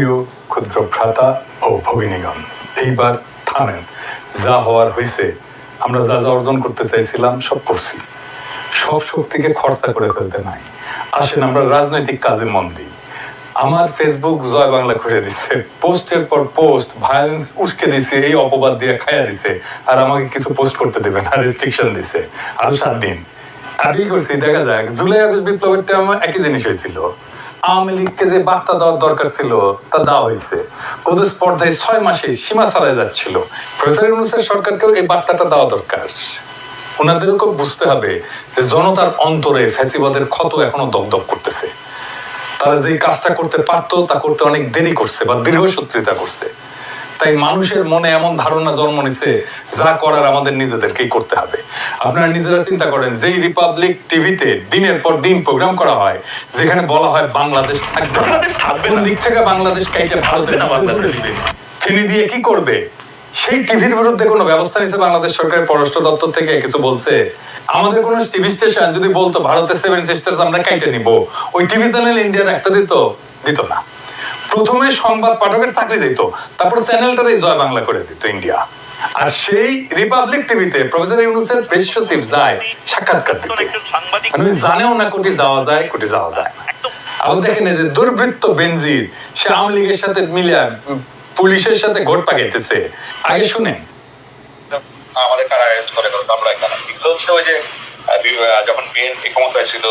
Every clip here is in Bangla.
প্রিয় ক্ষুদ্র ভ্রাতা ও ভগিনীগণ। এইবার থামেন, যা হওয়ার হয়েছে আমরা যা যা অর্জন করতে চাইছিলাম, সব করছি। সব শক্তিকে খরচা করে ফেলতে নাই। আসেন, আমরা রাজনৈতিক কাজে মন দিই। আমার ফেসবুক জয় বাংলা খুলে দিছে, পোস্টের পর পোস্ট ভায়োলেন্স উস্কে দিছে, এই অপবাদ দিয়ে খাইয়া দিছে, আর আমাকে কিছু পোস্ট করতে দেবে না রেস্ট্রিকশন দিছে। আরও সাত দিন। আর কি করছি, দেখা যাক, জুলাই, আগস্ট বিপ্লবের টাইমে একই জিনিস হয়েছিল। আওয়ামী লীগকে যে বার্তা দেওয়ার দরকার ছিল, তা দেওয়া হয়েছে। স্পর্ধায় ছয় মাসে সীমা যাচ্ছিল। সরকারকেও এই বার্তাটা দেওয়া দরকার। ওনাদেরকে বুঝতে হবে যে জনতার অন্তরে ফ্যাসিবাদের ক্ষত এখনও দপদপ করতেছে। তারা যে কাজটা করতে পারতো, তা করতে অনেক দেরি করছে বা দীর্ঘসূত্রিতা করছে। তাই মানুষের মনে এমন ধারণা জন্ম নিছে যা করার আমাদের নিজেদেরকেই করতে হবে। আপনারা নিজেরা চিন্তা করেন যেই রিপাবলিক টিভিতে দিনের পর দিন প্রোগ্রাম করা হয় যেখানে বলা হয় বাংলাদেশ থাকবে। কোন দিক থেকে বাংলাদেশ কাইটা ভারতের নামাজ দিবে ফিনি দিয়ে কি করবে? সেই টিভির বিরুদ্ধে কোনো ব্যবস্থা নিছে বাংলাদেশ সরকারের পররাষ্ট্র দপ্তর থেকে? কিছু বলছে? আমাদের কোন টিভি স্টেশন যদি বলতো ভারতের সেভেন সিস্টার্স আমরা কাইটে নিব। ওই টিভি চ্যানেল ইন্ডিয়ার একটা দিত দিত না। প্রথমে সংবাদ পাঠকের চাকরি দিত তারপর চ্যানেলটারই জয় বাংলা করে দিত ইন্ডিয়া। আর সেই রিপাবলিক টিভিতে প্রফেসর ইউনুসের প্রেস সচিব যায় সাক্ষাৎকার দিতে। মানে জানেও না কোটি যাওয়া যায় কোটি যাওয়া যায়। আবার দেখেন যে দুর্বৃত্ত বেনজির সে আওয়ামী লীগের সাথে মিলিয়া পুলিশের সাথে ঘোট পাকাইতেছে আগে শুনেন। আমাদের কারা অ্যারেস্ট করে গেল আমরা এগুলো হচ্ছে ওই যে যখন বিএনপি ক্ষমতায় ছিল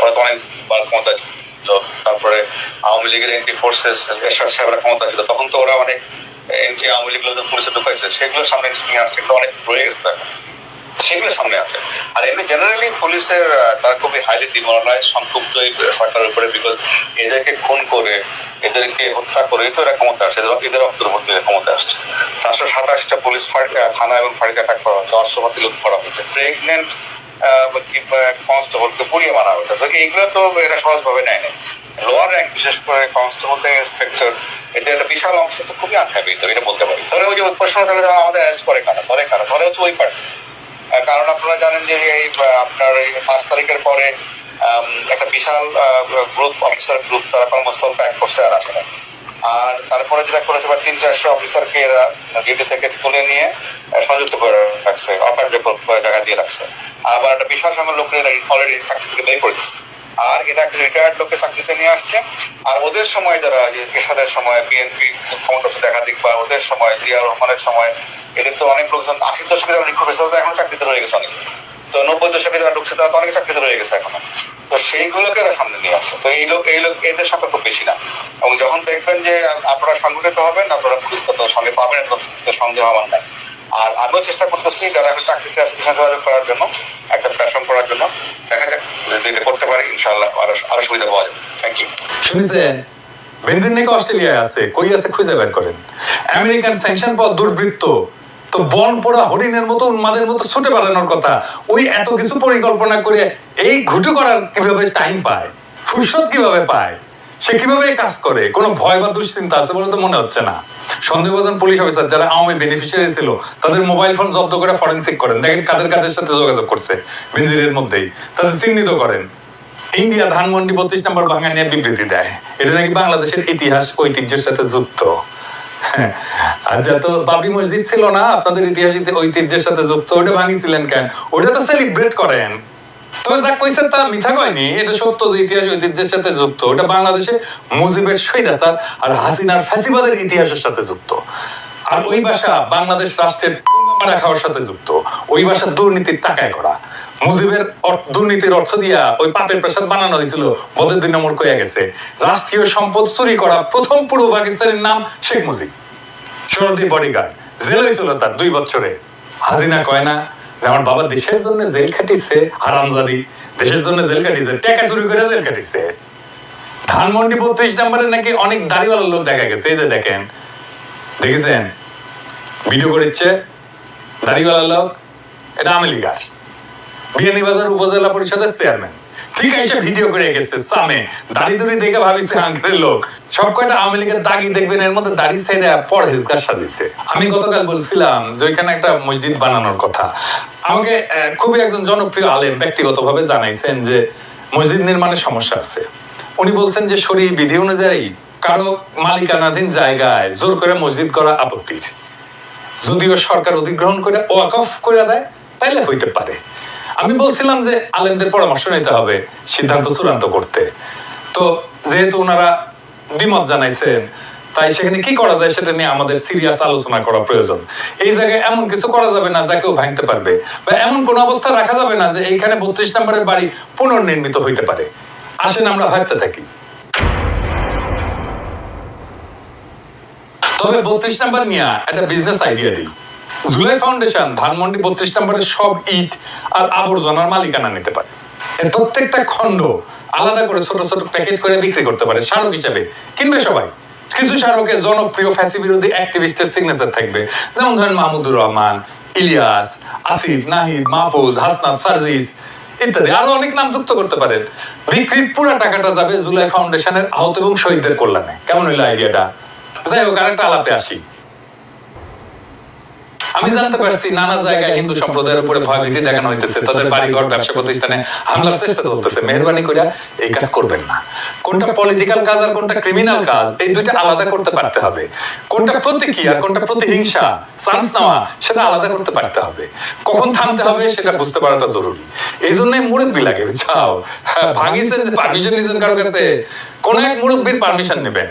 ওরা তো অনেকবার ক্ষমতায় ছিল। তারপরে আওয়ামী লীগের এন্টি ফোর্সেস এরশাদ সাহেবরা ক্ষমতা ছিল। তখন তো ওরা অনেক এন্টি আওয়ামী লীগ লোকজন পুলিশে ঢুকাইছে, সেগুলো সামনে নিয়ে আসছে। এগুলো অনেক রয়ে গেছে দেখো। সেগুলো সামনে আছে। আর এমনি জেনারেলি পুলিশের তারা খুবই হাইলি ডিমোরালাইজ সংক্ষুব্ধ এই সরকারের উপরে বিকজ এদেরকে খুন করে, এদেরকে হত্যা করে তো এরা ক্ষমতা আসছে। এদের অন্তর্বর্তী ক্ষমতা আসছে। চারশো সাতাশটা পুলিশ থানা এবং ফাঁড়িতে অ্যাটাক করা হচ্ছে অস্ত্রপাতি লুট করা হচ্ছে প্রেগনেন্ট কনস্টেবলকে পুড়িয়ে মারা হচ্ছে তো এইগুলো তো এরা সহজভাবে নেয় না লোয়ার র্যাঙ্ক বিশেষ করে কনস্টেবল থেকে ইন্সপেক্টর এদের একটা বিশাল অংশ তো খুবই আনহ্যাপি তো এটা বলতে পারি। ধরে ওই যে ওই প্রশ্ন তাহলে আমাদের অ্যারেস্ট করে কারা? ধরে কারা? ধরে হচ্ছে ওই পার্টি কারণ আপনারা জানেন যে এই, আপনার এই পাঁচ তারিখের পরে একটা বিশাল গ্রুপ অফিসার গ্রুপ তারা কর্মস্থল ত্যাগ করছে আর আসে নাই। আর তারপরে যেটা করেছে, বা তিন, চারশো অফিসারকে এরা ডিউটি থেকে তুলে নিয়ে সংযুক্ত করে রাখছে, অকার্যকর করে জায়গা দিয়ে রাখছে। আবার একটা সংখ্যক লোকের অলরেডি চাকরি থেকে বের করে দিচ্ছে আর এটা একটা রিটায়ার্ড লোককে চাকরিতে নিয়ে আসছে। আর ওদের সময় যারা যে এরশাদের সময় বিএনপি ক্ষমতা ছিল একাধিক বা ওদের সময়, জিয়া রহমানের সময়, এদের তো অনেক লোকজন, আশির দশকে যারা হয়েছে, তারা এখন চাকরিতে রয়ে গেছে অনেক। তো নব্বই দশকে যারা ঢুকছে, তারা তো অনেক চাকরিতে রয়ে গেছে এখন। তো সেইগুলোকে এরা সামনে নিয়ে আসছে। তো এই লোক এই লোক, এদের সংখ্যা খুব বেশি না। এবং যখন দেখবেন যে আপনারা সংগঠিত হবেন, আপনারা পুলিশ সঙ্গে পাবেন সন্দেহ আমার নাই আর আমিও চেষ্টা করতেছি যারা এখন চাকরিতে আছে যোগাযোগ করার জন্য একটা প্ল্যাটফর্ম করার জন্য। দেখা যাক, যদি করতে পারি, ইনশাআল্লাহ আরও আরও সুবিধা পাওয়া যাবে। থ্যাংক ইউ শুনেছেন বেনজিন নাকি অস্ট্রেলিয়ায় আছে, কই আছে খুঁজে বের করেন। আমেরিকান স্যাংশন পাওয়া দুর্বৃত্ত, তো বন পোড়া হরিণের মতো, উন্মাদের মতো ছুটে বেড়ানোর কথা, ওই এত কিছু পরিকল্পনা করে এই ঘুটু করার কীভাবে টাইম পায়? ফুরসত কীভাবে পায়? সে কীভাবে কাজ করে? কোনো ভয় বা দুশ্চিন্তা আছে বলে তো মনে হচ্ছে না। সন্দেহভাজন পুলিশ অফিসার যারা আওয়ামী বেনিফিশিয়ারি ছিল, তাদের মোবাইল ফোন জব্দ করে ফরেন্সিক করেন। দেখেন কাদের কাদের সাথে যোগাযোগ করছে বেনজিরের মধ্যেই। তাদের চিহ্নিত করেন। ইন্ডিয়া ধানমন্ডি বত্রিশ নম্বর ভাঙা নিয়ে বিবৃতি দেয়। এটা নাকি বাংলাদেশের ইতিহাস, ঐতিহ্যের সাথে যুক্ত। আর যত বাবরি মসজিদ ছিল না, আপনাদের ইতিহাস ঐতিহ্যের সাথে যুক্ত, ওটা ভাঙিছিলেন কেন? ওটা তো সেলিব্রেট করেন। তবে যা কইছে তা মিথ্যা কয়নি এটা সত্য যে ইতিহাস ঐতিহ্যের সাথে যুক্ত। ওটা বাংলাদেশে মুজিবের স্বৈরাচার আর হাসিনার ফ্যাসিবাদের ইতিহাসের সাথে যুক্ত। আর ওই ভাষা বাংলাদেশ রাষ্ট্রের মারা খাওয়ার সাথে যুক্ত। ওই ভাষা দুর্নীতির টাকায় করা। মুজিবের দুর্নীতির অর্থ দিয়া ওই পাপের প্রসাদ বানানো হয়েছিল। বদের দুই নম্বর কইয়া গেছে। রাষ্ট্রীয় সম্পদ চুরি করা প্রথম পূর্ব পাকিস্তানের নাম শেখ মুজিব। সরদি বডিগার্ড। জেল হয়েছিল তার দুই বছরে। হাজিনা কয় না যে আমার বাবা দেশের জন্য জেল খাটিছে হারামজাদি দেশের জন্য জেল খাটিছে টাকা চুরি করে জেল খাটিছে ধানমন্ডি বত্রিশ নম্বরে নাকি অনেক দাড়িওয়ালা লোক দেখা গেছে, এই যে দেখেন। দেখেছেন? ভিডিও করেছে দাড়িওয়ালা লোক, এটা আমেরিকার বিয়ানীবাজার উপজেলা পরিষদের চেয়ারম্যান ঠিক আছে ভিডিও করে গেছে সামে দাড়ি দুড়ি দেখে ভাবিছে আঙ্কেলের লোক। সব কয়টা আওয়ামী লীগের দাগি দেখবেন এর মধ্যে দাড়ি ছেড়ে পরে হেজগার সাজিছে আমি গতকাল বলছিলাম যে ওইখানে একটা মসজিদ বানানোর কথা। আমাকে খুবই একজন জনপ্রিয় আলেম ব্যক্তিগতভাবে জানাইছেন যে মসজিদ নির্মাণের সমস্যা আছে। উনি বলছেন যে শরীর বিধি অনুযায়ী কারও মালিকানাধীন জায়গায় জোর করে মসজিদ করা আপত্তির যদিও সরকার অধিগ্রহণ করে ওয়াকফ করে দেয় তাইলে হইতে পারে। আমি বলছিলাম যে আলেমদের পরামর্শ নিতে হবে সিদ্ধান্ত চূড়ান্ত করতে। তো যেহেতু ওনারা দ্বিমত জানাইছেন তাই সেখানে কি করা যায় সেটা নিয়ে আমাদের সিরিয়াস আলোচনা করা প্রয়োজন। এই জায়গায় এমন কিছু করা যাবে না যা কেউ ভাঙতে পারবে বা এমন কোন অবস্থা রাখা যাবে না যে এইখানে বত্রিশ নম্বরের বাড়ি পুনর্নির্মিত হইতে পারে। আসেন আমরা ভাবতে থাকি। তবে বত্রিশ নাম্বার নিয়ে একটা বিজনেস আইডিয়া দিই। জুলাই ফাউন্ডেশন ধানমন্ডি বত্রিশ নম্বরের সব ইট আর আবর্জনার মালিকানা নিতে পারে। এর প্রত্যেকটা খণ্ড আলাদা করে ছোট ছোট প্যাকেজ করে বিক্রি করতে পারে স্মারক হিসাবে। কিনবে সবাই? কিছু স্মারকে জনপ্রিয় ফ্যাসি বিরোধী অ্যাক্টিভিস্টের সিগনেচার থাকবে। যেমন ধরেন মাহমুদুর রহমান, ইলিয়াস, আসিফ, নাহিদ, মাহফুজ, হাসনাত, সার্জিস ইত্যাদি। আরও অনেক নাম যুক্ত করতে পারেন। বিক্রির পুরো টাকাটা যাবে জুলাই ফাউন্ডেশনের আহত এবং শহীদদের কল্যাণে। কেমন হইল আইডিয়াটা যাই হোক, আরেকটা আলাপে আসি। আমি জানতে পারছি নানা জায়গায় হিন্দু সম্প্রদায়ের উপরে ভয়ভীতি দেখানো হইতেছে তাদের বাড়িঘর ব্যবসা প্রতিষ্ঠানে হামলার চেষ্টা চলতেছে। মেহরবানি করে এই কাজ করবেন না। কোনটা পলিটিক্যাল কাজ আর কোনটা ক্রিমিনাল কাজ এই দুইটা আলাদা করতে পারতে হবে। কোনটা প্রতীকী আর কোনটা প্রতিহিংসা চান্স নেওয়া সেটা আলাদা করতে পারতে হবে। কখন থামতে হবে সেটা বুঝতে পারাটা জরুরি। এই জন্যই মুরব্বী লাগে বুঝাও ভাঙিছেন পারমিশন নিয়েছেন কারও কাছে কোন এক মুরব্বীর পারমিশন নেবেন।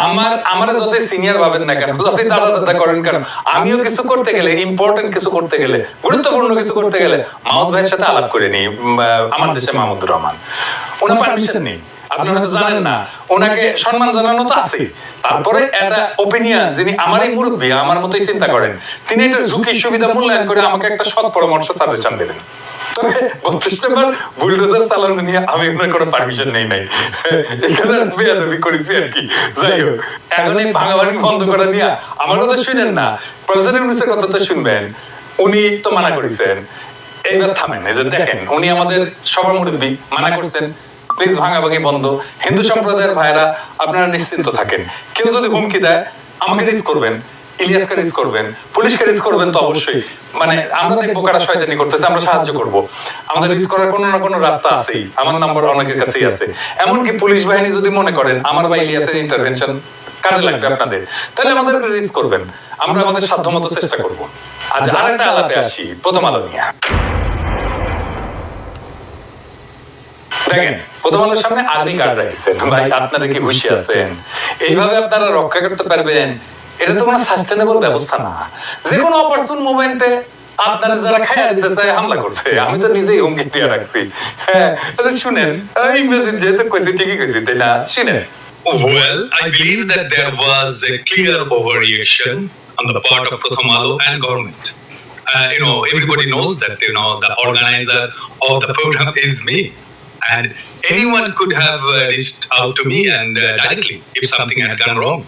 আমার আমার যতই সিনিয়র ভাবেন না কেন যতই দাদা দাদা করেন কেন আমিও কিছু করতে গেলে ইম্পর্টেন্ট কিছু করতে গেলে গুরুত্বপূর্ণ কিছু করতে গেলে মাহমুদ ভাইয়ের সাথে আলাপ করে নিই আমার দেশে মাহমুদুর রহমান। ওনার পারমিশন নেই। আপনারা তো জানেন না ওনাকে সম্মান জানানো তো আছে। তারপরে একটা ওপিনিয়ন যিনি আমারই মুরব্বী আমার মতোই চিন্তা করেন। তিনি এটা ঝুঁকি সুবিধা মূল্যায়ন করে আমাকে একটা সৎ পরামর্শ সাজেশন দেবেন তবে বত্রিশ নম্বর বুলডোজার চালানো নিয়ে আমি ওনার কোনো পারমিশন নেই নাই। এখানে বেয়াদবি করেছি আর কি। যাই হোক এখন এই ভাঙাভাঙি বন্ধ করা নিয়ে আমার কথা শুনেন না। প্রফেসর ইউনুসের কথা তো শুনবেন। উনি তো মানা করেছেন। এইবার থামেন এই যে দেখেন উনি আমাদের সবার মুরব্বী মানা করছেন। প্লিজ ভাঙাভাঙি বন্ধ। হিন্দু সম্প্রদায়ের ভাইরা আপনারা নিশ্চিন্ত থাকেন। কেউ যদি হুমকি দেয় আমাকে রিস করবেন। ইলিয়াসকে রিস করবেন। পুলিশকে রিস করবেন তো অবশ্যই। মানে আমরা দেখব কারা শয়তানি করতেছে আমরা সাহায্য করব। আমাদের রিস করার কোনো না কোনো রাস্তা আছেই আমার নাম্বার অনেকের কাছেই আছে। এমনকি পুলিশ বাহিনী যদি মনে করেন আমার বা ইলিয়াসের ইন্টারভেনশন কাজে লাগবে আপনাদের। তাহলে আমাদের রিস করবেন। আমরা আমাদের সাধ্যমতো চেষ্টা করব। আচ্ছা আরেকটা আলাপে আসি। প্রথম আলো নিয়ে। দেখেন প্রথম আলোর সামনে আর্মি কার্ড রাখছেন ভাই আপনারা কি খুশি আছেন এইভাবে আপনারা রক্ষা করতে পারবেন এটা তো কোনো সাস্টেনেবল ব্যবস্থা না যে কোনো অপারচুন মোমেন্টে আপনারা যারা খাইয়া দিতে চায় হামলা করবে আমি তো নিজেই হুমকি দিয়ে রাখছি হ্যাঁ আচ্ছা শুনেন আমি যেহেতু কইছি ঠিকই কইছি তাই না শুনেন Well, I believe that there was a clear overreaction on the part of Prathamalo and government. Uh, you know, everybody knows that, you know, the organizer of the program is me. And anyone could have uh, reached out to me and uh, directly if something had gone wrong.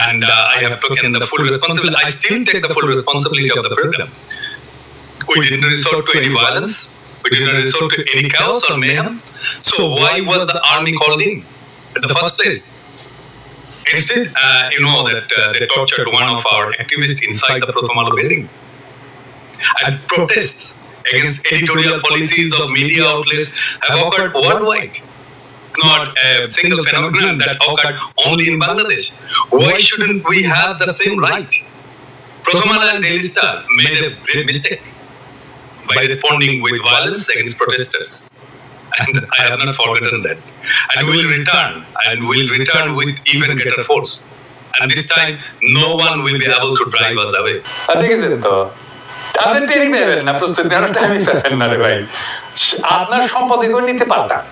And uh, I have taken the full responsibility. I still take the full responsibility of the program. We didn't resort to any violence. We didn't resort to any chaos or mayhem. So why was the army called in in the first place? Instead, uh, you know that uh, they tortured one of our activists inside the Protomalo building. And protests against editorial policies of media outlets have occurred worldwide. Not a single phenomenon that occurred only in Bangladesh. Why shouldn't we have the same right? Prothomala and Daily Star made a great mistake by responding with violence against protesters. And I have not forgotten that. And we will return, and we will return with even greater force. And this time, no one will be able to drive us away. আর দেখেছেন তো আপনি টেরি নেবেন না প্রস্তুতি নেওয়ার টাইমই পাবেন না রে ভাই আপনার সম্পত্তি করে নিতে পারতাম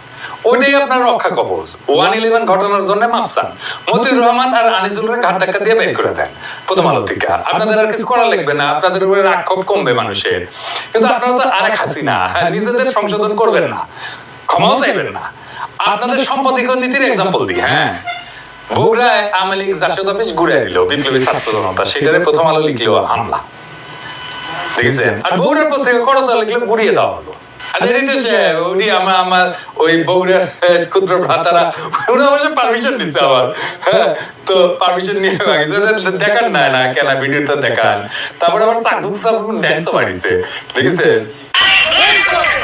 ওইটাই আপনার রক্ষা কবচ। ওয়ান ইলেভেন ঘটনার জন্য মাপসান মতিউর রহমান আর আনিসুলের ঘাট ধাক্কা দিয়ে বের করে দেন। প্রথম আলো থেকে আপনাদের আর কিছু করা লাগবে না। আপনাদের উপরে রাক্ষোভ কমবে মানুষের। কিন্তু আপনারা তো আরেক হাসিনা। হ্যাঁ, নিজেদের সংশোধন করবেন না। ক্ষমাও চাইবেন না। আপনাদের সম্পত্তি নীতির এক্সাম্পল দিই হ্যাঁ। বগুড়ায় আওয়ামী লীগ জাসদ অফিস ঘুরে দিল। বিপ্লবী ছাত্র জনতা। সেটারে প্রথম আলো লিখলো হামলা। দেখেছেন? আর বগুড়ার পর থেকে করতলা লিখলো ঘুরিয়ে দেওয়া হলো। আর উনি আমার আমার ওই আহ, ক্ষুদ্র ভ্রাতারা ওরা অবশ্য পারমিশন নিছে আবার। হ্যাঁ তো পারমিশন নিয়ে ওদের দেখান না না কেন ভিডিওটা দেখান। তারপরে আমার সাকুম সাকুম ড্যান্সও বাড়িছে। দেখেছেন? আমার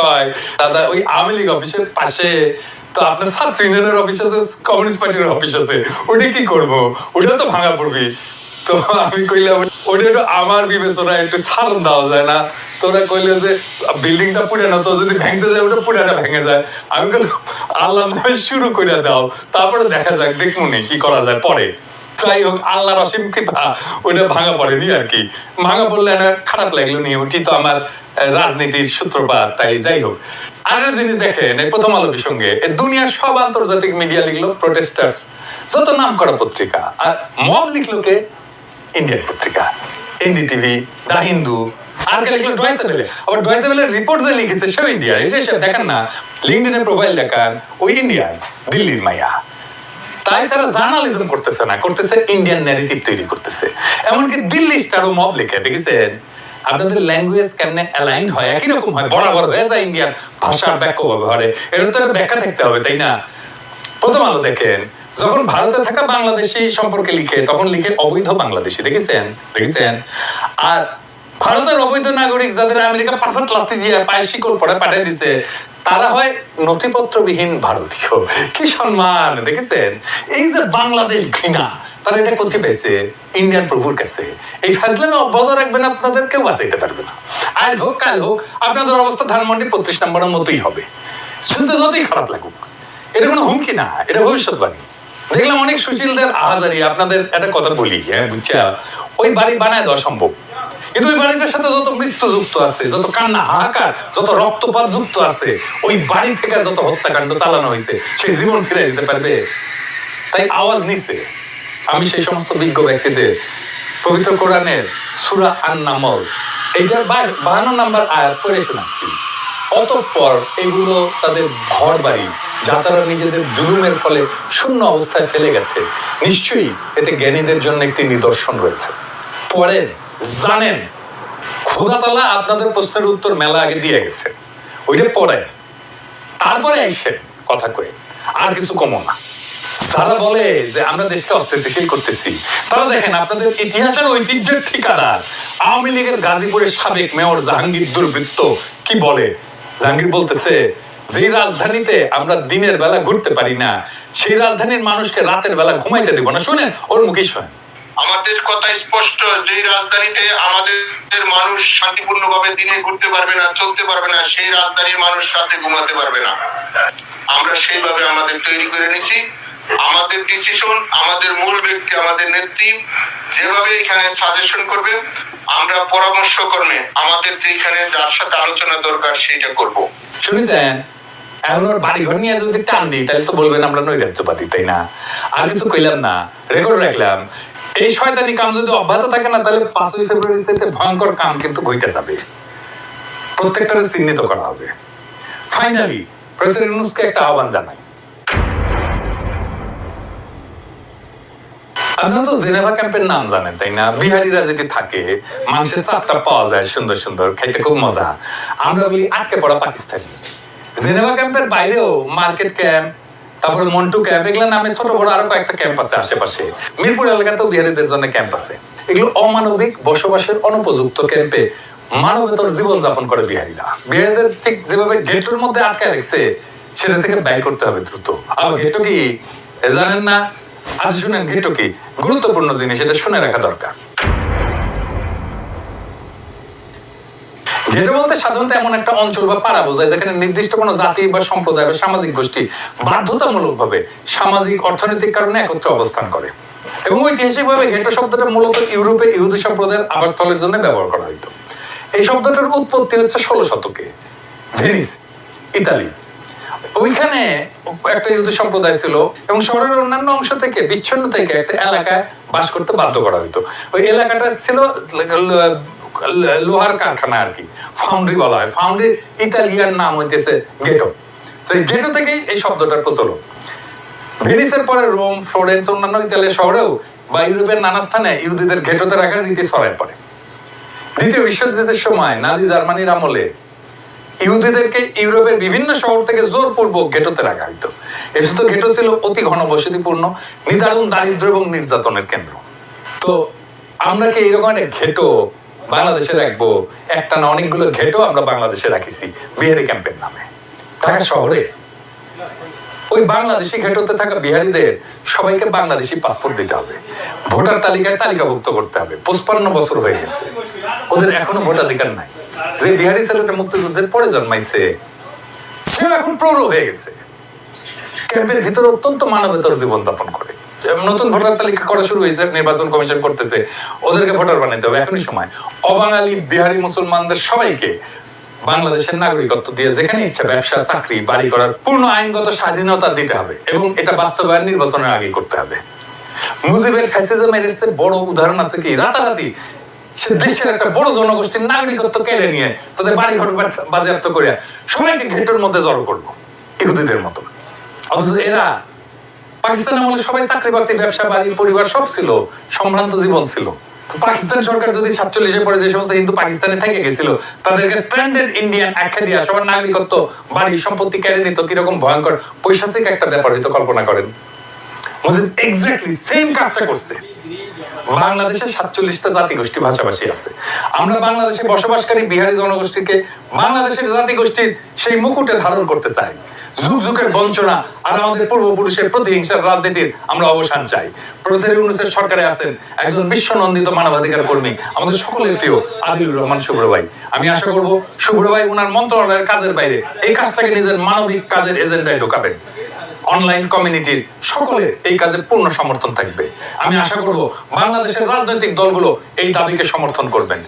কয়? দাদা, ওই আওয়ামী লীগ অফিসের পাশে তো আপনার ছাত্র ইউনিয়নের অফিস আছে, কমিউনিস্ট পার্টির অফিস আছে। ওটা কি করব? ওটা তো ভাঙা পড়বি। তো আমি কইলাম, ওটা একটু আমার বিবেচনা একটু ছাড় দেওয়া যায় না। তোরা কইলে যে, বিল্ডিংটা পুড়ে না তো যদি ভেঙতে যায়, ওটা পুরাটা ভেঙে যায়। আমি কইলাম, আল্লাহ শুরু করে দাও, তারপরে দেখা যাক দেখুনি কি করা যায় পরে। যাই হোক আল্লাহর অসীম কৃপা ওইটা ভাঙা পড়েনি আর কি। ভাঙা পড়লে খারাপ লাগল নি ওটি তো আমার রাজনীতির সূত্রপাত তাই যাই হোক। আর জিনিস দেখেন এই প্রথম আলো সঙ্গে দুনিয়ার সব আন্তর্জাতিক মিডিয়া লিখলো প্রোটেস্টার্স যত নাম করা পত্রিকা আর মব লিখলো কে? ইন্ডিয়ান পত্রিকা এনডিটিভি দা হিন্দু আর কে লিখলো? ডয়েসেবেলে আবার ডয়েসেবেলের রিপোর্ট যে লিখেছে সেও ইন্ডিয়া এটা সব দেখেন না। লিঙ্কডিনের প্রোফাইল দেখান ওই ইন্ডিয়ান দিল্লির মাইয়া তাই তারা জার্নালিজম করতেছে না করতেছে ইন্ডিয়ান ন্যারেটিভ তৈরি করতেছে। এমনকি দিল্লি স্টারও মব লিখে দেখেছেন? আপনাদের ল্যাঙ্গুয়েজ কেমনে অ্যালাইন্ড হয়? একই রকম হয়। বরাবর হয়ে যায় ইন্ডিয়ান ভাষার ব্যাখ্যা ব্যবহারে। এটা তো ব্যাখ্যা থাকতে হবে তাই না? প্রথম আলো দেখেন যখন ভারতে থাকা বাংলাদেশি সম্পর্কে লিখে তখন লিখে অবৈধ বাংলাদেশি দেখেছেন? দেখেছেন? আর ভারতের অবৈধ নাগরিক যাদের আমেরিকা পাঁচাত লাথি দিয়ে পায়ে শিকল পরে পাঠিয়ে দিছে তারা হয় নথিপত্রবিহীন ভারতীয়। কি সম্মান, দেখেছেন? এই যে বাংলাদেশ ঘৃণা, তারা এটা করতে পেয়েছে ইন্ডিয়ান প্রভুর কাছে। এই ফাজলামে অব্যাহত রাখবেন আপনাদের, কেউ বাঁচাইতে পারবে না। আজ হোক, কাল হোক, আপনাদের অবস্থা ধানমন্ডি পঁচিশ নম্বরের মতোই হবে। শুনতে যতই খারাপ লাগুক, এটা কোনো হুমকি না, এটা ভবিষ্যৎবাণী। দেখলাম অনেক সুশীলদের আহাজারি, আপনাদের একটা কথা বলি হ্যাঁ বুঝছা ওই বাড়ি বানায় দেওয়া সম্ভব। কিন্তু ওই বাড়িটার সাথে যত মৃত্যু যুক্ত আছে, যত কান্না, হাহাকার, যত রক্তপাত যুক্ত আছে, ওই বাড়ি থেকে যত হত্যাকাণ্ড চালানো হয়েছে সেই জীবন ফিরে দিতে পারবে। তাই আওয়াজ নিছে। আমি সেই সমস্ত বিজ্ঞ ব্যক্তিদের পবিত্র কোরআনের সুরা আন নামল এইটার বাহান্ন নাম্বার আয়াত পড়ে শোনাচ্ছি। অতঃপর এগুলো তাদের ঘর বাড়ি যা তারা নিজেদের জুলুমের ফলে শূন্য অবস্থায় ফেলে গেছে। নিশ্চয়ই এতে জ্ঞানীদের জন্য একটি নিদর্শন রয়েছে। পড়েন জানেন খোদা তালা আপনাদের প্রশ্নের উত্তর মেলা আগে দিয়ে গেছে। ওইটা পড়েন। তারপরে আইসেন কথা কয়ে। আর কিছু কমো না। যারা বলে যে আমরা দেশকে অস্থিতিশীল করতেছি, তারা দেখেন আপনাদের ইতিহাসের ঐতিহ্যের ঠিকাদার আওয়ামী লীগের গাজীপুরের সাবেক মেয়র জাহাঙ্গীর দুর্বৃত্ত কি বলে? জাহাঙ্গীর বলতেছে যে রাজধানীতে আমরা দিনের বেলা ঘুরতে পারি না, সেই রাজধানীর মানুষকে রাতের বেলা ঘুমাইতে দেবো না। শুনেন, ওর মুখে শোনেন। আমাদের কথা স্পষ্ট যে রাজধানীতে আমাদের মানুষ শান্তিপূর্ণভাবে দিনে ঘুরতে পারবে না, চলতে পারবে না, সেই রাজধানীর মানুষ রাতে ঘুমাতে পারবে না। আমরা সেইভাবে আমাদের তৈরি করে নিছি আমাদের ডিসিশন আমাদের মূল ব্যক্তি, আমাদের নেত্রী যেভাবে এখানে সাজেশন করবে, আমরা পরামর্শ কর্মে আমাদের যেখানে যার সাথে আলোচনা দরকার সেইটা করব। শুনেছেন? এখন ওর বাড়ি ঘর নিয়ে যদি টান দিই, তাহলে তো বলবেন আমরা নৈরাজ্যবাদী, তাই না? আর কিছু কইলাম না। রেকর্ড রাখলাম। এই শয়তানি কাম যদি অব্যাহত থাকে না, তাহলে পাঁচই ফেব্রুয়ারি থেকে ভয়ঙ্কর কাম কিন্তু ঘইতে যাবে। প্রত্যেকটারে চিহ্নিত করা হবে। ফাইনালি প্রেসিডেন্ট একটা আহ্বান জানাই। তো জেনেভা ক্যাম্পের নাম জানেন, তাই না? বিহারিরা থাকে, মাংসের চাপটা পাওয়া যায় সুন্দর সুন্দর খাইতে খুব মজা। আমরা বলি, আটকে পড়া পাকিস্তানি। জেনেভা ক্যাম্পের বাইরেও মার্কেট ক্যাম্প তারপরে মন্টু ক্যাম্প, এগুলো নামে ছোট বড় আরও কয়েকটা ক্যাম্প আছে আশেপাশে। মিরপুর এলাকাতেও বিহারিদের জন্য ক্যাম্প আছে। এগুলো অমানবিক বসবাসের অনুপযুক্ত ক্যাম্পে জীবন যাপন করে বিহারিরা। বিহারিদের ঠিক যেভাবে গেটের মধ্যে আটকে রাখছে, সেটা থেকে ব্যয় করতে হবে দ্রুত। আর গেটো কি? জানেন না? আচ্ছা শুনেন কি? গুরুত্বপূর্ণ জিনিস, এটা শুনে রাখা দরকার। গেটো বলতে সাধারণত এমন একটা অঞ্চল বা পাড়া বোঝায় যেখানে নির্দিষ্ট কোনো জাতি বা সম্প্রদায় বা সামাজিক গোষ্ঠী বাধ্যতামূলক ভাবে সামাজিক অর্থনৈতিক কারণে একত্রে অবস্থান করে। এবং ঐতিহাসিকভাবে শব্দটা মূলত ইউরোপে ইহুদি সম্প্রদায়ের আবাসস্থলের জন্য ব্যবহার করা হতো এই শব্দটার উৎপত্তি হচ্ছে ষোলো শতকে। Venice Italy. ওইখানে একটা ইহুদি সম্প্রদায় ছিল এবং শহরের অন্যান্য অংশ থেকে বিচ্ছিন্ন থেকে একটা এলাকায় বাস করতে বাধ্য করা হতো ওই এলাকাটা ছিল লোহার কারখানা আর কি ফাউন্ড্রি বলা হয়। ফাউন্ড্রি ইতালিয়ান নাম হইতেছে গেটো তো এই গেটো থেকেই এই শব্দটার প্রচলন। ভেনিসের পরে রোম ফ্লোরেন্স অন্যান্য ইতালির শহরেও বা ইউরোপের নানা স্থানে ইহুদিদের গেটোতে রাখার রীতি ছড়ায় পড়ে। দ্বিতীয় বিশ্বযুদ্ধের সময় নাজি জার্মানির আমলে ইহুদিদেরকে ইউরোপের বিভিন্ন শহর থেকে জোরপূর্বক গেটোতে রাখা হইতো। এসব গেটো ছিল অতি ঘনবসতিপূর্ণ, নিদারুণ দারিদ্র এবং নির্যাতনের কেন্দ্র। তো আমরা কি এইরকম একটা ঘেটো বাংলাদেশে রাখব একটা না অনেকগুলো ঘেটও আমরা বাংলাদেশে রাখিছি বিহারি ক্যাম্পের নামে। ঢাকা শহরে? ওই বাংলাদেশি ঘেটতে থাকা বিহারীদের সবাইকে বাংলাদেশি পাসপোর্ট দিতে হবে। ভোটার তালিকায় তালিকাভুক্ত করতে হবে। পঁচপান্ন বছর হয়ে গেছে। ওদের এখনও ভোটাধিকার নাই। যে বিহারি ছেলেটা মুক্তিযুদ্ধের পরে জন্মাইছে সে এখন প্রৌঢ় হয়ে গেছে। ক্যাম্পের ভিতরে অত্যন্ত মানবেতর জীবন যাপন করে। নতুন ভোটার তালিকা করা শুরু হয়েছে নির্বাচন কমিশন করতেছে। ওদেরকে ভোটার বানাইতে হবে। এখনই সময়। অবাঙালি বিহারি মুসলমানদের সবাইকে বাংলাদেশের নাগরিকত্ব দিয়ে যেখানে ইচ্ছা ব্যবসা চাকরি বাড়ি করার পূর্ণ আইনগত স্বাধীনতা দিতে হবে এবং এটা বাস্তবায়ন নির্বাচনের আগে করতে হবে। মুজিবের ফ্যাসিজমের এর চেয়ে বড় উদাহরণ আছে কি? রাতারাতি। সে দেশের একটা বড় জনগোষ্ঠীর নাগরিকত্ব কেড়ে নিয়ে তাদের বাড়ি ঘর বাজেয়াপ্ত করে সবাইকে ঘেটের মধ্যে জড়ো করব ইহুদিদের মতো। অথচ এরা পাকিস্তানের মনে সবাই চাকরি বাকরি ব্যবসা বাড়ি পরিবার সব ছিল, সম্ভ্রান্ত জীবন ছিল। পাকিস্তান সরকার যদি সাতচল্লিশে পরে যে সমস্ত হিন্দু পাকিস্তানে থেকে গেছিল, তাদেরকে স্ট্যান্ডার্ড ইন্ডিয়ান আখ্যা দিয়া সবার নাগরিকত্ব, বাড়ি, সম্পত্তি কেড়ে নিত, কীরকম ভয়ঙ্কর পৈশাচিক একটা ব্যাপার হয়তো কল্পনা করেন। মুজিব এক্স্যাক্টলি সেম কাজটা করছে। বাংলাদেশে সাতচল্লিশটা জাতিগোষ্ঠী ভাষাভাষী আছে। আমরা বাংলাদেশে বসবাসকারী বিহারি জনগোষ্ঠীকে বাংলাদেশের জাতিগোষ্ঠীর সেই মুকুটে ধারণ করতে চাই। যুগের বঞ্চনা আর আমাদের পূর্বপুরুষের প্রতিহিংসার রাজনীতির আমরা অবসান চাই। প্রফেসর ইউনুসের সরকারে আছেন একজন বিশ্বনন্দিত মানবাধিকার কর্মী, আমাদের সকলের প্রিয় আদিলুর রহমান শুভ্র ভাই আমি আশা করব শুভ্র ভাই ওনার মন্ত্রণালয়ের কাজের বাইরে এই কাজটাকে নিজের মানবিক কাজের এজেন্ডায় ঢোকাবেন। অনলাইন কমিউনিটির সকলের এই কাজে পূর্ণ সমর্থন থাকবে। আমি আশা করব বাংলাদেশের রাজনৈতিক দলগুলো এই দাবিকে সমর্থন করবেন।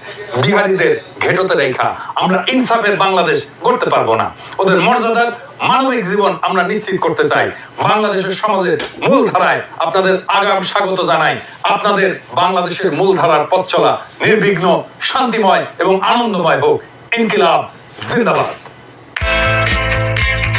বিহারীদের ঘেটতে রেখা আমরা ইনসাফের বাংলাদেশ গড়তে পারব না। ওদের মর্যাদার মানবিক জীবন আমরা নিশ্চিত করতে চাই। বাংলাদেশের সমাজের মূল ধারায় আপনাদের আগাম স্বাগত জানাই। আপনাদের বাংলাদেশের মূল ধারার পথ চলা নির্বিঘ্ন, শান্তিময় এবং আনন্দময় হোক। ইনকিলাব, জিন্দাবাদ।